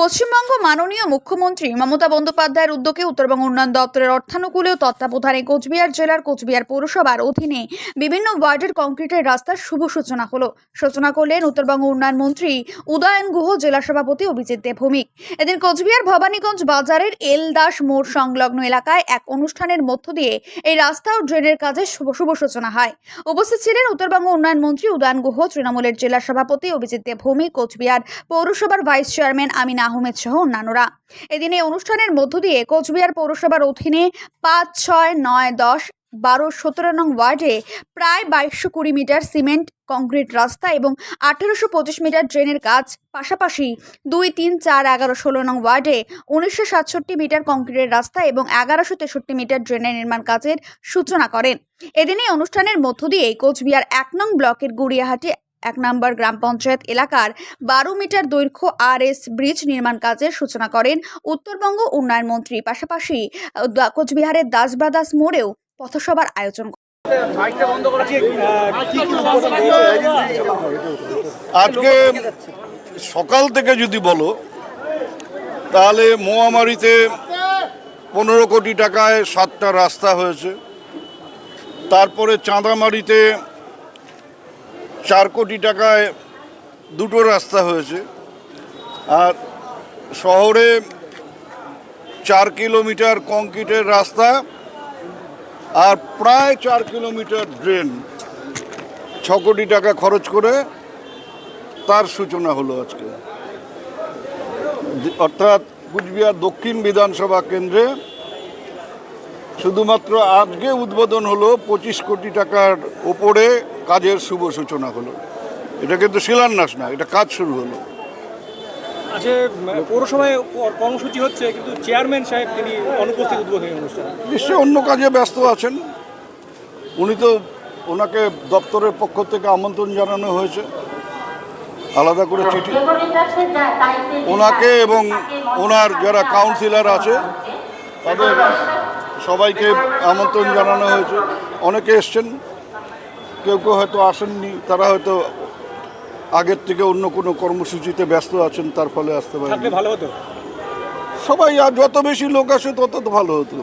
পশ্চিমবঙ্গ মাননীয় মুখ্যমন্ত্রী মমতা বন্দ্যোপাধ্যায়ের উদ্যোগে উত্তরবঙ্গ উন্নয়ন দপ্তরের অর্থানুকূলে তত্ত্বাবধানে কোচবিহার জেলার কোচবিহার পৌরসভার অধীনে বিভিন্ন ওয়ার্ডের কংক্রিটের রাস্তার শুভ সূচনা হলো। সূচনা করলেন উত্তরবঙ্গ উন্নয়ন মন্ত্রী উদয়ন গুহ, জেলা সভাপতি অভিজিৎ দেবভৌমিক। এদিন কোচবিহার ভবানীগঞ্জ বাজারের এল দাস মোড় সংলগ্ন এলাকায় এক অনুষ্ঠানের মধ্য দিয়ে এই রাস্তা ও ড্রেনের কাজে শুভ শুভ সূচনা হয়। উপস্থিত ছিলেন উত্তরবঙ্গ উন্নয়ন মন্ত্রী উদয়ন গুহ, তৃণমূলের জেলা সভাপতি অভিজিৎ দেবভৌমিক, কোচবিহার পৌরসভার ভাইস চেয়ারম্যান আমিন আহমেদ সহ অন্যান্যরা। এদিন এই অনুষ্ঠানের মধ্য দিয়ে কোচবিহার পৌরসভার অধীনে পাঁচ, ছয়, নয়, দশ, বারো, সতেরো নং ওয়ার্ডে প্রায় বাইশশো কুড়ি মিটার সিমেন্ট, কংক্রিট রাস্তা এবং আঠেরোশো পঁচিশ মিটার ড্রেনের কাজ। পাশাপাশি দুই, তিন, চার, এগারো, ষোলো নং ওয়ার্ডে উনিশশো সাতষট্টি মিটার কংক্রিটের রাস্তা এবং এগারোশো তেষট্টি মিটার ড্রেনের নির্মাণ কাজের সূচনা করেন। এদিন অনুষ্ঠানের মধ্য দিয়ে কোচবিহার এক নং ব্লকের গুড়িয়াহাটি এক নম্বর গ্রাম পঞ্চায়েত এলাকার বারো মিটার দৈর্ঘ্য আর এস ব্রিজ নির্মাণ কাজের সূচনা করেন উত্তরবঙ্গ উন্নয়ন মন্ত্রী। পাশাপাশি কোচবিহারের দাস ব্রাদার্স মোড়েও পথসভার আয়োজন আজকে সকাল থেকে যদি বলো, তাহলে মোয়ামারিতে পনেরো কোটি টাকায় সাতটা রাস্তা হয়েছে। তারপরে চাঁদামারিতে চার কোটি টাকায় দুটো রাস্তা হয়েছে। আর শহরে চার কিলোমিটার কংক্রিটের রাস্তা আর প্রায় চার কিলোমিটার ড্রেন। ছ কোটি টাকা খরচ করে তার সূচনা হলো আজকে। অর্থাৎ কুচবিহার দক্ষিণ বিধানসভা কেন্দ্রে শুধুমাত্র আজকে উদ্বোধন হলো পঁচিশ কোটি টাকার ওপরে কাজের শুভ সূচনা হলো। এটা কিন্তু শিলান্যাস না এটা কাজ শুরু হলো। আজকে পৌরসভায় ক- কর্মসূচি হচ্ছে কিন্তু চেয়ারম্যান সাহেব তিনি অনুপস্থিত উদ্বোধনী অনুষ্ঠানে। নিশ্চয়ই অন্য কাজে ব্যস্ত আছেন। উনি তো ওনাকে দপ্তরের পক্ষ থেকে আমন্ত্রণ জানানো হয়েছে। আলাদা করে চিঠি। ওনাকে এবং ওনার যারা কাউন্সিলর আছে তাদের সবাইকে আমন্ত্রণ জানানো হয়েছে। অনেকে এসছেন কেউ কেউ হয়তো আসেননি তারা হয়তো আগের থেকে অন্য কোনো কর্মসূচিতে ব্যস্ত আছেন তার ফলে আসতে পারেন। ভালো হতো? সবাই আর যত বেশি লোক আসে তত তো ভালো হতো।